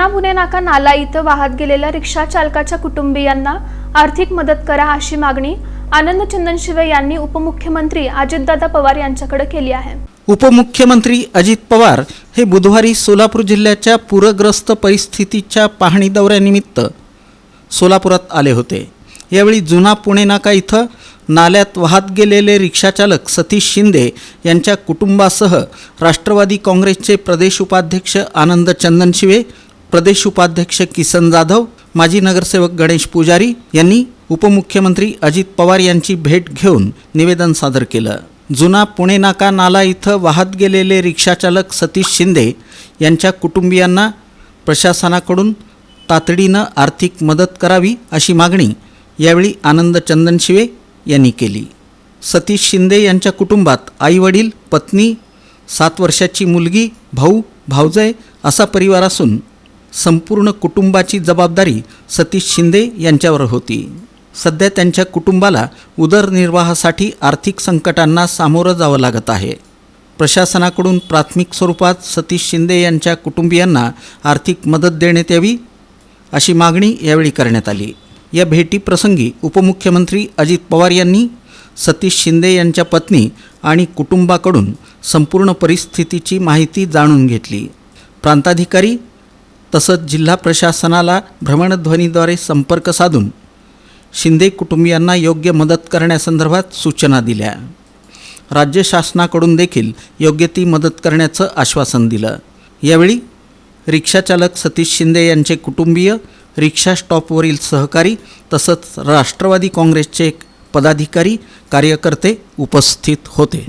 जुना पुणे नाका नाला इथं वाहत गेलेल्या रिक्षा चालकाच्या कुटुंबियांना आर्थिक मदत करा अशी मागणी आनंद चंदनशिवे यांनी उपमुख्यमंत्री अजितदादा पवार यांच्याकडे केली आहे. उपमुख्यमंत्री अजित पवार हे बुधवारी सोलापूर जिल्ह्याच्या पूरग्रस्त परिस्थितीच्या पाहणी दौऱ्यानिमित्त सोलापुरात आले होते. यावेळी जुना पुणे नाका इथं नाल्यात वाहत गेलेले रिक्षाचालक सतीश शिंदे यांच्या कुटुंबासह राष्ट्रवादी काँग्रेसचे प्रदेश उपाध्यक्ष आनंद चंदनशिवे प्रदेश उपाध्यक्ष किसन जाधव माजी नगरसेवक गणेश पुजारी यांनी उपमुख्यमंत्री अजित पवार यांची भेट घेऊन निवेदन सादर केलं. जुना पुणे नाका नाला इथं वाहत गेलेले रिक्षाचालक सतीश शिंदे यांच्या कुटुंबियांना प्रशासनाकडून तातडीनं आर्थिक मदत करावी अशी मागणी यावेळी आनंद चंदनशिवे यांनी केली. सतीश शिंदे यांच्या कुटुंबात आईवडील पत्नी सात वर्षाची मुलगी भाऊ भावजय असा परिवार असून संपूर्ण कुटुंबाची जबाबदारी सतीश शिंदे यांच्यावर होती. सध्या त्यांच्या कुटुंबाला उदरनिर्वाहासाठी आर्थिक संकटांना सामोरं जावं लागत आहे. प्रशासनाकडून प्राथमिक स्वरूपात सतीश शिंदे यांच्या कुटुंबियांना आर्थिक मदत देण्यात यावी अशी मागणी यावेळी करण्यात आली. या भेटीप्रसंगी उपमुख्यमंत्री अजित पवार यांनी सतीश शिंदे यांच्या पत्नी आणि कुटुंबाकडून संपूर्ण परिस्थितीची माहिती जाणून घेतली. प्रांताधिकारी तसंच जिल्हा प्रशासनाला भ्रमणध्वनीद्वारे संपर्क साधून शिंदे कुटुंबियांना योग्य मदत करण्यासंदर्भात सूचना दिल्या. राज्य शासनाकडून देखील योग्य ती मदत करण्याचं आश्वासन दिलं. यावेळी रिक्षाचालक सतीश शिंदे यांचे कुटुंबीय रिक्षा स्टॉपवरील सहकारी तसंच राष्ट्रवादी काँग्रेसचे पदाधिकारी कार्यकर्ते उपस्थित होते.